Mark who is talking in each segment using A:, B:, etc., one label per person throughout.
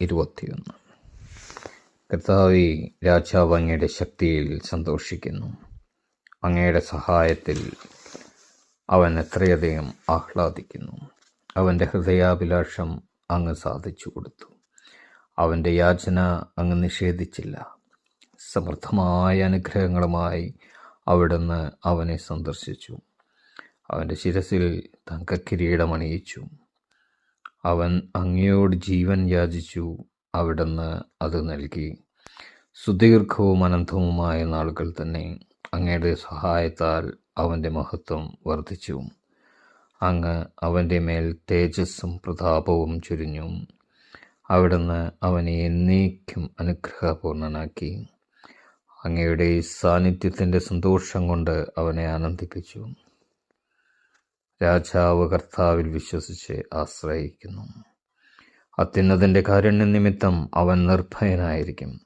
A: ഇരുപത്തിയൊന്ന്. കർത്താവി രാജാവ് അങ്ങയുടെ ശക്തിയിൽ സന്തോഷിക്കുന്നു. അങ്ങയുടെ സഹായത്തിൽ അവൻ എത്രയധികം ആഹ്ലാദിക്കുന്നു. അവന്റെ ഹൃദയാഭിലാഷം അങ്ങ് സാധിച്ചു കൊടുത്തു. അവന്റെ യാചന അങ്ങ് നിഷേധിച്ചില്ല. സമൃദ്ധമായ അനുഗ്രഹങ്ങളുമായി അവിടുന്ന് അവനെ സന്ദർശിച്ചു. അവന്റെ ശിരസിൽ തങ്കക്കിരീടമണിയിച്ചു. അവൻ അങ്ങയോട് ജീവൻ യാചിച്ചു അവിടുന്ന് അത് നൽകി. സുദീർഘവും അനന്തവുമായ നാളുകൾ തന്നെ അങ്ങയുടെ സഹായത്താൽ അവന്റെ മഹത്വം വർദ്ധിച്ചു. അങ്ങ് അവന്റെ മേൽ തേജസ്സും പ്രതാപവും ചുരിഞ്ഞു. അവിടുന്ന് അവനെ എന്നേക്കും അനുഗ്രഹപൂർണനാക്കി. അങ്ങയുടെ സാന്നിധ്യത്തിന്റെ സന്തോഷം കൊണ്ട് അവനെ ആനന്ദിപ്പിച്ചു. രാജാവ് കർത്താവിൽ വിശ്വസിച്ച് ആശ്രയിക്കുന്നു. അത്യുന്നതിന്റെ കാരുണ്യ നിമിത്തം അവൻ നിർഭയനായിരിക്കും.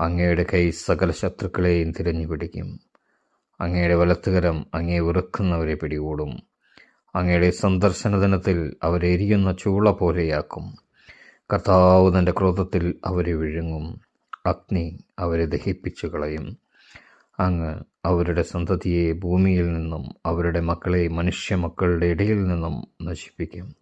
A: അങ്ങയുടെ കൈ സകല ശത്രുക്കളെയും തിരഞ്ഞു പിടിക്കും അങ്ങയുടെ വലത്തുകരം അങ്ങേ വെറുക്കുന്നവരെ പിടികൂടും. അങ്ങയുടെ സന്ദർശന ദിനത്തിൽ അവരെ എരിയുന്ന ചൂള പോലെയാക്കും. കർത്താവ് തന്റെ ക്രോധത്തിൽ അവരെ വിഴുങ്ങും. അഗ്നി അവരെ ദഹിപ്പിച്ചു കളയും അങ്ങ് അവരുടെ സന്തതിയെ ഭൂമിയിൽ നിന്നും അവരുടെ മക്കളെ മനുഷ്യ മക്കളുടെ ഇടയിൽ നിന്നും നശിപ്പിക്കും.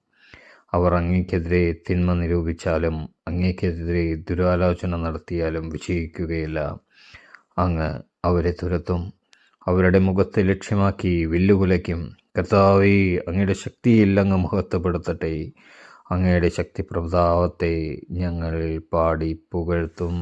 A: അവർ അങ്ങേക്കെതിരെ തിന്മ നിരൂപിച്ചാലും അങ്ങേക്കെതിരെ ദുരാലോചന നടത്തിയാലും വിജയിക്കുകയില്ല. അങ്ങ് അവരെ തുരത്തും അവരുടെ മുഖത്തെ ലക്ഷ്യമാക്കി വില്ലുകുലയ്ക്കും. കർത്താവെ അങ്ങയുടെ ശക്തിയില്ലങ്ങ് മഹത്വപ്പെടുത്തട്ടെ. അങ്ങയുടെ ശക്തി പ്രതാപത്തെ ഞങ്ങൾ പാടി പുകഴ്ത്തും.